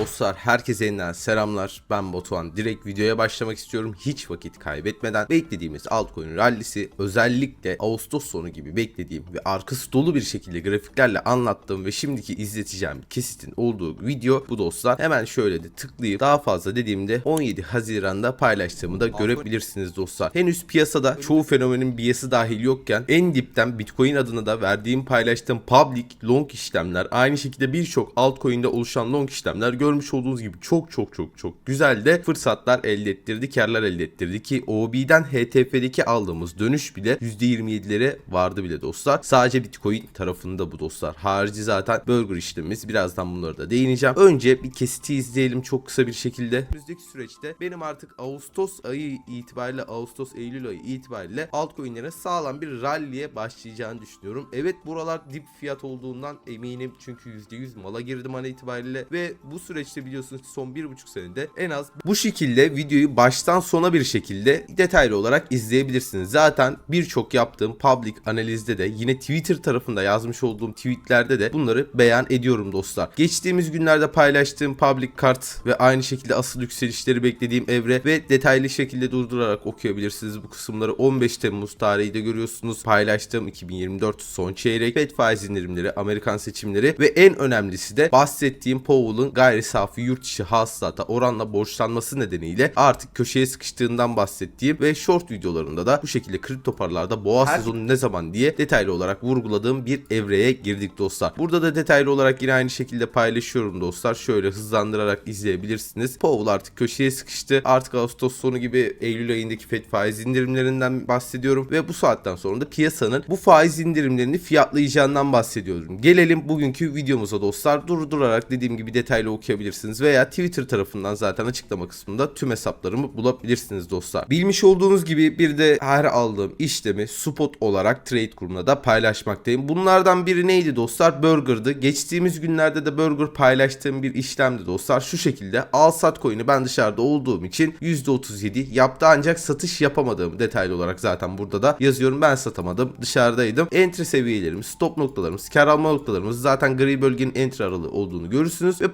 Dostlar herkese yeniden selamlar. Ben Batuhan. Direkt videoya başlamak istiyorum. Hiç vakit kaybetmeden beklediğimiz altcoin rallisi özellikle Ağustos sonu gibi beklediğim ve arkası dolu bir şekilde grafiklerle anlattığım ve şimdiki izleteceğim kesitin olduğu video bu dostlar. Hemen şöyle de tıklayıp daha fazla dediğimde 17 Haziran'da paylaştığımı da görebilirsiniz dostlar. Henüz piyasada çoğu fenomenin biyası dahil yokken en dipten Bitcoin adına da verdiğim paylaştığım public long işlemler aynı şekilde birçok altcoin'de oluşan long işlemler görmüş olduğunuz gibi çok çok çok çok güzel de fırsatlar elde ettirdi, karlar elde ettirdi ki OB'den HTF'deki aldığımız dönüş bile %27'lere vardı bile dostlar. Sadece Bitcoin tarafında bu dostlar. Harici zaten burger işlemimiz. Birazdan bunları da değineceğim. Önce bir kesiti izleyelim çok kısa bir şekilde. Önümüzdeki süreçte benim artık Ağustos ayı itibariyle Ağustos Eylül ayı itibariyle altcoin'lere sağlam bir rally'e başlayacağını düşünüyorum. Evet buralar dip fiyat olduğundan eminim çünkü %100 mala girdim an itibariyle ve bu süreçte biliyorsunuz ki son 1,5 senede en az bu şekilde videoyu baştan sona bir şekilde detaylı olarak izleyebilirsiniz. Zaten birçok yaptığım public analizde de yine Twitter tarafında yazmış olduğum tweetlerde de bunları beyan ediyorum dostlar. Geçtiğimiz günlerde paylaştığım public kart ve aynı şekilde asıl yükselişleri beklediğim evre ve detaylı şekilde durdurarak okuyabilirsiniz bu kısımları. 15 Temmuz tarihi de görüyorsunuz. Paylaştığım 2024 son çeyrek Fed faiz indirimleri, Amerikan seçimleri ve en önemlisi de bahsettiğim Powell'ın gayri safi yurt içi hasılata oranla borçlanması nedeniyle artık köşeye sıkıştığından bahsettiğim ve short videolarında da bu şekilde kripto paralarda boğa Her- sezonu ne zaman diye detaylı olarak vurguladığım bir evreye girdik dostlar. Burada da detaylı olarak yine aynı şekilde paylaşıyorum dostlar. Şöyle hızlandırarak izleyebilirsiniz. Powell artık köşeye sıkıştı. Artık Ağustos sonu gibi Eylül ayındaki Fed faiz indirimlerinden bahsediyorum ve bu saatten sonra da piyasanın bu faiz indirimlerini fiyatlayacağından bahsediyorum. Gelelim bugünkü videomuza dostlar. Durdurarak dediğim gibi detaylı okuyabilirsiniz veya Twitter tarafından zaten açıklama kısmında tüm hesaplarımı bulabilirsiniz dostlar. Bilmiş olduğunuz gibi bir de her aldığım işlemi spot olarak trade kurumuna da paylaşmaktayım. Bunlardan biri neydi dostlar? Burger'dı. Geçtiğimiz günlerde de Burger paylaştığım bir işlemdi dostlar. Şu şekilde al sat coin'i ben dışarıda olduğum için %37 yaptı ancak satış yapamadığım detaylı olarak zaten burada da yazıyorum. Ben satamadım. Dışarıdaydım. Entry seviyelerimiz, stop noktalarımız, kar alma noktalarımız zaten gri bölgenin entry aralığı olduğunu görürsünüz ve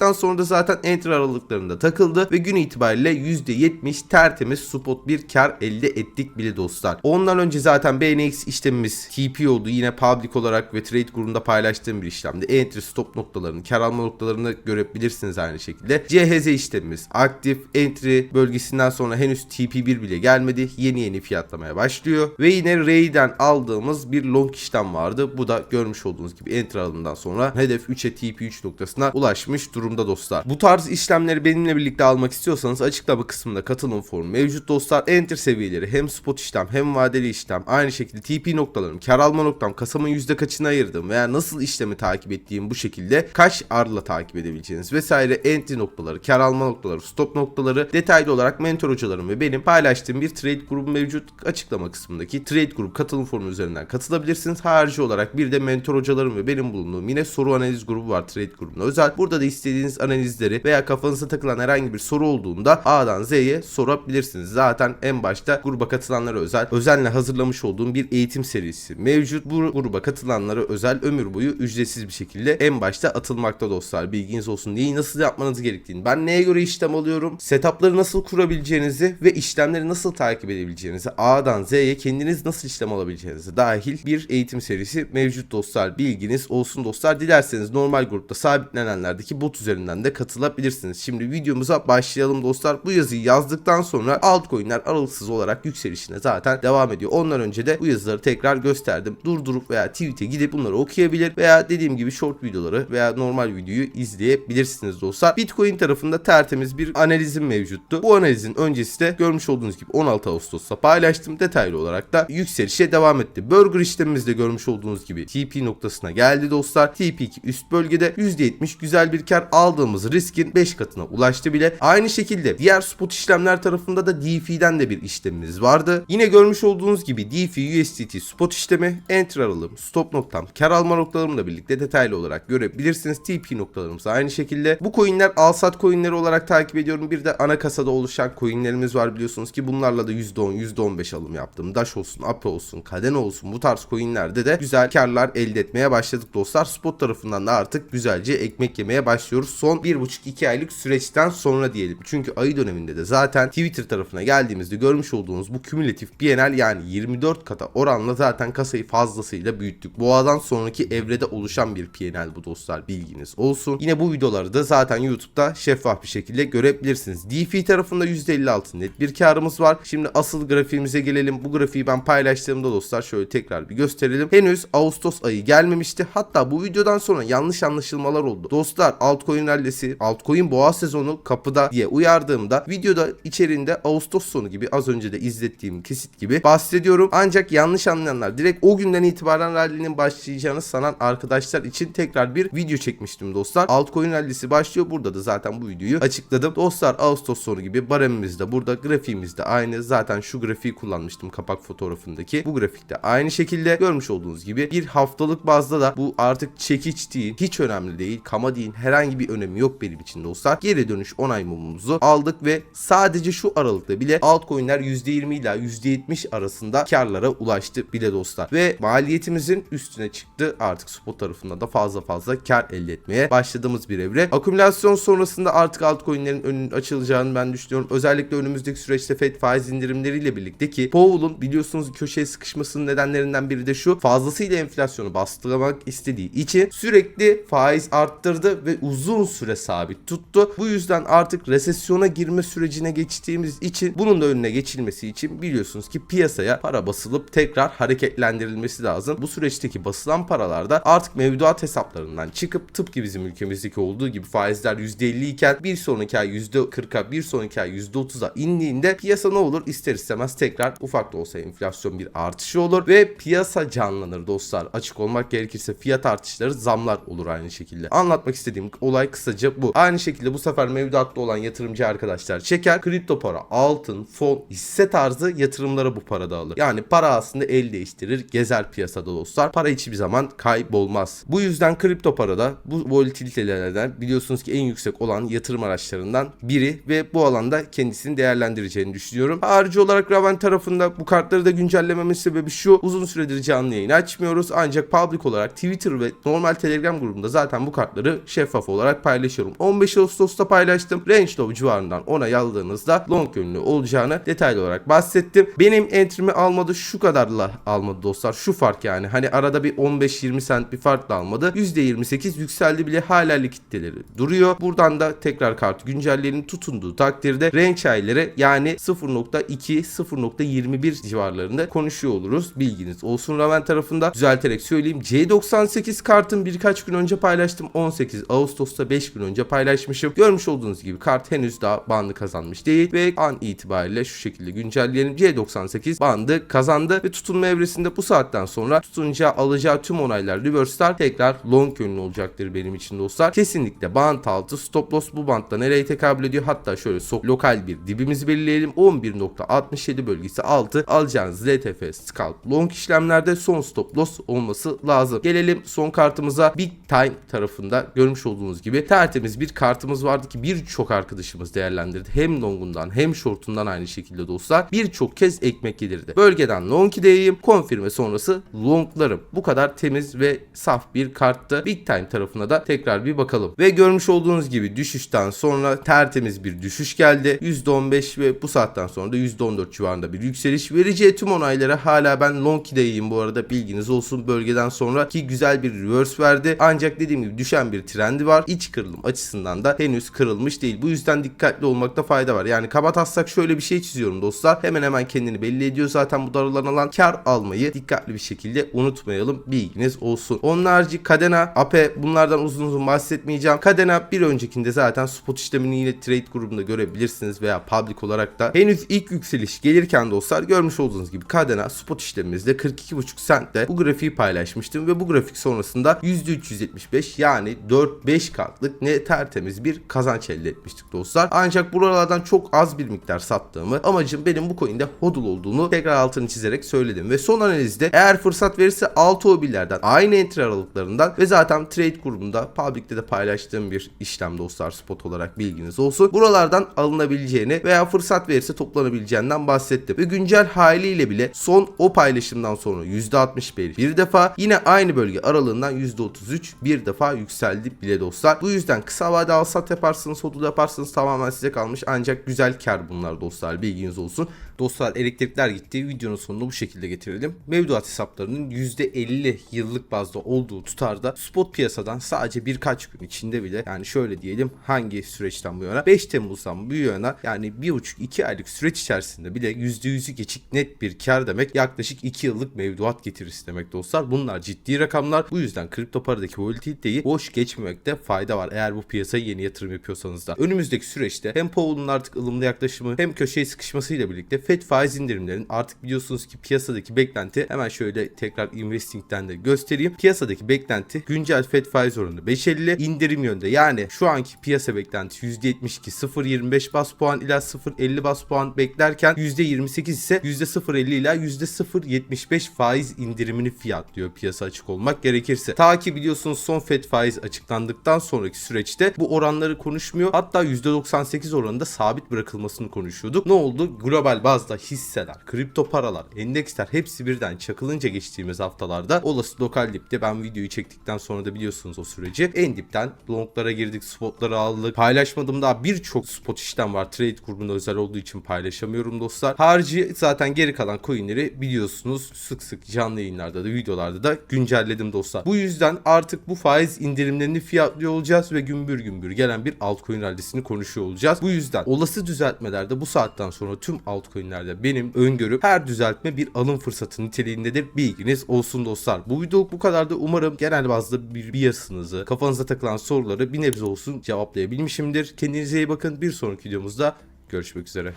paylaştıktan sonra da zaten entry aralıklarında takıldı ve gün itibariyle %70 tertemiz spot bir kar elde ettik bile dostlar. Ondan önce zaten BNX işlemimiz TP oldu. Yine public olarak ve trade grubunda paylaştığım bir işlemdi. Entry stop noktalarını, kar alma noktalarını görebilirsiniz aynı şekilde. CHZ işlemimiz aktif. Entry bölgesinden sonra henüz TP1 bile gelmedi. Yeni yeni fiyatlamaya başlıyor. Ve yine Ray'den aldığımız bir long işlem vardı. Bu da görmüş olduğunuz gibi entry alımından sonra hedef 3'e TP3 noktasına ulaşmış durumda dostlar. Bu tarz işlemleri benimle birlikte almak istiyorsanız açıklama kısmında katılım formu mevcut dostlar. Enter seviyeleri hem spot işlem hem vadeli işlem aynı şekilde TP noktalarım, kar alma noktam, kasamın yüzde kaçını ayırdım veya nasıl işlemi takip ettiğim bu şekilde kaç arla takip edebileceğiniz vesaire entry noktaları, kar alma noktaları, stop noktaları detaylı olarak mentor hocalarım ve benim paylaştığım bir trade grubu mevcut açıklama kısmındaki trade grup katılım formu üzerinden katılabilirsiniz. Harici olarak bir de mentor hocalarım ve benim bulunduğum yine soru analiz grubu var trade grubuna özel. Burada da istediğiniz analizleri veya kafanıza takılan herhangi bir soru olduğunda A'dan Z'ye sorabilirsiniz. Zaten en başta gruba katılanlara özel özenle hazırlamış olduğum bir eğitim serisi mevcut. Bu gruba katılanlara özel ömür boyu ücretsiz bir şekilde en başta atılmakta dostlar. Bilginiz olsun. Neyi nasıl yapmanız gerektiğini, ben neye göre işlem alıyorum, setupları nasıl kurabileceğinizi ve işlemleri nasıl takip edebileceğinizi, A'dan Z'ye kendiniz nasıl işlem alabileceğinizi dahil bir eğitim serisi mevcut dostlar. Bilginiz olsun dostlar. Dilerseniz normal grupta sabitlenenlerdeki bot üzerinden de katılabilirsiniz. Şimdi videomuza başlayalım dostlar. Bu yazıyı yazdıktan sonra altcoin'ler aralıksız olarak yükselişine zaten devam ediyor. Ondan önce de bu yazıları tekrar gösterdim. Durdurup veya tweet'e gidip bunları okuyabilir veya dediğim gibi short videoları veya normal videoyu izleyebilirsiniz dostlar. Bitcoin tarafında tertemiz bir analizim mevcuttu. Bu analizin öncesi de görmüş olduğunuz gibi 16 Ağustos'ta paylaştım. Detaylı olarak da yükselişe devam etti. Burger işlemimizde görmüş olduğunuz gibi TP noktasına geldi dostlar. TP2 üst bölgede %70 güzel bir kar aldığımız riskin 5 katına ulaştı bile. Aynı şekilde diğer spot işlemler tarafında da DeFi'den de bir işlemimiz vardı. Yine görmüş olduğunuz gibi DeFi USDT spot işlemi, enter aralığım, stop noktam, kar alma noktalarımla birlikte detaylı olarak görebilirsiniz. TP noktalarımız aynı şekilde. Bu coinler al sat coinleri olarak takip ediyorum. Bir de ana kasada oluşan coinlerimiz var biliyorsunuz ki bunlarla da %10, %15 alım yaptım. Dash olsun, Ape olsun, Kadene olsun bu tarz coinlerde de güzel karlar elde etmeye başladık dostlar. Spot tarafından da artık güzelce ekmek yemeye başlıyoruz. Şudur. Son 1,5-2 aylık süreçten sonra diyelim. Çünkü ayı döneminde de zaten Twitter tarafına geldiğimizde görmüş olduğunuz bu kümülatif bienal yani 24 kata oranla zaten kasayı fazlasıyla büyüttük. Boğadan sonraki evrede oluşan bir PNL bu dostlar bilginiz olsun. Yine bu videoları da zaten YouTube'da şeffaf bir şekilde görebilirsiniz. DeFi tarafında %56 net bir karımız var. Şimdi asıl grafiğimize gelelim. Bu grafiği ben paylaştığımda dostlar şöyle tekrar bir gösterelim. Henüz Ağustos ayı gelmemişti. Hatta bu videodan sonra yanlış anlaşılmalar oldu. Dostlar altcoin rallisi, altcoin boğa sezonu kapıda diye uyardığımda videoda içeriğinde Ağustos sonu gibi az önce de izlettiğim kesit gibi bahsediyorum. Ancak yanlış anlayanlar direkt o günden itibaren rallinin başlayacağını sanan arkadaşlar için tekrar bir video çekmiştim dostlar. Altcoin rallisi başlıyor. Burada da zaten bu videoyu açıkladım. Dostlar Ağustos sonu gibi baremimiz de burada. Grafiğimiz de aynı. Zaten şu grafiği kullanmıştım kapak fotoğrafındaki. Bu grafikte aynı şekilde görmüş olduğunuz gibi bir haftalık bazda da bu artık çekiç değil. Hiç önemli değil. Kama değil. Herhangi bir önemi yok benim için dostlar. Geri dönüş onay mumumuzu aldık ve sadece şu aralıkta bile altcoin'ler %20 ila %70 arasında karlara ulaştı bile dostlar. Ve maliyetimizin üstüne çıktı. Artık spot tarafında da fazla fazla kar elde etmeye başladığımız bir evre. Akümülasyon sonrasında artık altcoin'lerin önünün açılacağını ben düşünüyorum. Özellikle önümüzdeki süreçte FED faiz indirimleriyle birlikte ki Powell'un biliyorsunuz köşeye sıkışmasının nedenlerinden biri de şu. Fazlasıyla enflasyonu bastırmak istediği için sürekli faiz arttırdı ve uzun süre sabit tuttu. Bu yüzden artık resesyona girme sürecine geçtiğimiz için bunun da önüne geçilmesi için biliyorsunuz ki piyasaya para basılıp tekrar hareketlendirilmesi lazım. Bu süreçteki basılan paralarda artık mevduat hesaplarından çıkıp tıpkı bizim ülkemizdeki olduğu gibi faizler %50 iken bir sonraki ay %40'a bir sonraki ay %30'a indiğinde piyasa ne olur? İster istemez tekrar ufak da olsa enflasyon bir artışı olur ve piyasa canlanır dostlar. Açık olmak gerekirse fiyat artışları zamlar olur aynı şekilde. Anlatmak istediğim olay kısaca bu. Aynı şekilde bu sefer mevduatta olan yatırımcı arkadaşlar çeker. Kripto para, altın, fon, hisse tarzı yatırımlara bu para dağılır. Yani para aslında el değiştirir, gezer piyasada dostlar. Para hiçbir zaman kaybolmaz. Bu yüzden kripto parada bu volatilitelerden biliyorsunuz ki en yüksek olan yatırım araçlarından biri ve bu alanda kendisini değerlendireceğini düşünüyorum. Harici olarak Raven tarafında bu kartları da güncellememin sebebi şu. Uzun süredir canlı yayın açmıyoruz. Ancak public olarak Twitter ve normal Telegram grubunda zaten bu kartları şeffaf olarak paylaşıyorum. 15 Ağustos'ta paylaştım. Range Low civarından onay aldığınızda long yönlü olacağını detaylı olarak bahsettim. Benim entrimi almadı şu kadarla almadı dostlar. Şu fark yani. Hani arada bir 15-20 cent bir farkla almadı. %28 yükseldi bile hala likitleri duruyor. Buradan da tekrar kart güncelleyenin tutunduğu takdirde range ayları yani 0.2 0.21 civarlarında konuşuyor oluruz. Bilginiz olsun Raven tarafında. Düzelterek söyleyeyim. C98 kartın birkaç gün önce paylaştım. 18 Ağustos'ta 5 gün önce paylaşmışım. Görmüş olduğunuz gibi kart henüz daha bandı kazanmış değil ve an itibariyle şu şekilde güncelleyelim. C98 bandı kazandı ve tutunma evresinde bu saatten sonra tutunca alacağı tüm onaylar reverse'lar tekrar long yönlü olacaktır benim için dostlar. Kesinlikle band altı stop loss bu bantta nereye tekabül ediyor? Hatta şöyle sok lokal bir dibimizi belirleyelim. 11.67 bölgesi altı alacağınız LTF scalp long işlemlerde son stop loss olması lazım. Gelelim son kartımıza Big Time tarafında görmüş olduğunuz gibi tertemiz bir kartımız vardı ki birçok arkadaşımız değerlendirdi. Hem longundan hem shortundan aynı şekilde dostlar. Birçok kez ekmek yedirdi. Bölgeden long ideyim. Konfirme sonrası longlarım. Bu kadar temiz ve saf bir karttı. Big Time tarafına da tekrar bir bakalım. Ve görmüş olduğunuz gibi düşüşten sonra tertemiz bir düşüş geldi. %15 ve bu saatten sonra da %14 civarında bir yükseliş. Vereceği tüm onaylara hala ben long ideyim bu arada bilginiz olsun. Bölgeden sonra ki güzel bir reverse verdi. Ancak dediğim gibi düşen bir trendi var. İç kırılım açısından da henüz kırılmış değil. Bu yüzden dikkatli olmakta fayda var. Yani kaba taslak şöyle bir şey çiziyorum dostlar. Hemen hemen kendini belli ediyor zaten bu darılan alan kar almayı dikkatli bir şekilde unutmayalım. Bilginiz olsun. Onun harici Kadena, Ape bunlardan uzun uzun bahsetmeyeceğim. Kadena bir öncekinde zaten spot işlemini yine trade grubunda görebilirsiniz veya public olarak da henüz ilk yükseliş gelirken dostlar görmüş olduğunuz gibi Kadena spot işlemimizde 42.5 centte bu grafiği paylaşmıştım ve bu grafik sonrasında %375 yani 4-5 katlık ne tertemiz bir kazanç elde etmiştik dostlar. Ancak buralardan çok az bir miktar sattığımı amacım benim bu coin'de hodl olduğunu tekrar altını çizerek söyledim ve son analizde eğer fırsat verirse 6 obillerden aynı entry aralıklarından ve zaten trade grubunda public'te de paylaştığım bir işlem dostlar spot olarak bilginiz olsun. Buralardan alınabileceğini veya fırsat verirse toplanabileceğinden bahsettim. Ve güncel haliyle bile son o paylaşımdan sonra %61 bir defa yine aynı bölge aralığından %33 bir defa yükseldi bile dostlar. Dostlar. Bu yüzden kısa vade al sat yaparsınız, hodl yaparsınız tamamen size kalmış. Ancak güzel kar bunlar dostlar bilginiz olsun. Dostlar elektrikler gitti. Videonun sonunu bu şekilde getirelim. Mevduat hesaplarının %50 yıllık bazda olduğu tutarda spot piyasadan sadece birkaç gün içinde bile yani şöyle diyelim hangi süreçten bu yana 5 Temmuz'dan bu yana yani 1,5-2 aylık süreç içerisinde bile %100'ü geçik net bir kar demek yaklaşık 2 yıllık mevduat getirisi demek dostlar. Bunlar ciddi rakamlar. Bu yüzden kripto paradaki volatiliteyi boş geçmemekte fayda var eğer bu piyasaya yeni yatırım yapıyorsanız da. Önümüzdeki süreçte hem Powell'un artık ılımlı yaklaşımı hem köşeye sıkışmasıyla birlikte FED faiz indirimlerin artık biliyorsunuz ki piyasadaki beklenti hemen şöyle tekrar investing'den de göstereyim. Piyasadaki beklenti güncel FED faiz oranı 5.50 indirim yönde yani şu anki piyasa beklenti %72 0.25 bas puan ila 0.50 bas puan beklerken %28 ise %0.50 ila %0.75 faiz indirimini fiyatlıyor piyasa açık olmak gerekirse. Ta ki biliyorsunuz son FED faiz açıklandıktan sonraki süreçte bu oranları konuşmuyor. Hatta %98 oranında sabit bırakılmasını konuşuyorduk. Ne oldu? Global bazda hisseler, kripto paralar, endeksler hepsi birden çakılınca geçtiğimiz haftalarda olası lokal dipte ben videoyu çektikten sonra da biliyorsunuz o süreci. En dipten longlara girdik, spotları aldık. Paylaşmadığım daha birçok spot işlem var. Trade grubuna özel olduğu için paylaşamıyorum dostlar. Harici zaten geri kalan coinleri biliyorsunuz sık sık canlı yayınlarda da videolarda da güncelledim dostlar. Bu yüzden artık bu faiz indirimlerini fiyatlıyor olacağız ve gümbür gümbür gelen bir altcoin rallisini konuşuyor olacağız. Bu yüzden olası düzeltmelerde bu saatten sonra tüm altcoinlerde benim öngörüm her düzeltme bir alım fırsatı niteliğindedir. Bilginiz olsun dostlar. Bu video bu kadar da umarım genel bazda bir biasınızı, kafanıza takılan soruları bir nebze olsun cevaplayabilmişimdir. Kendinize iyi bakın. Bir sonraki videomuzda görüşmek üzere.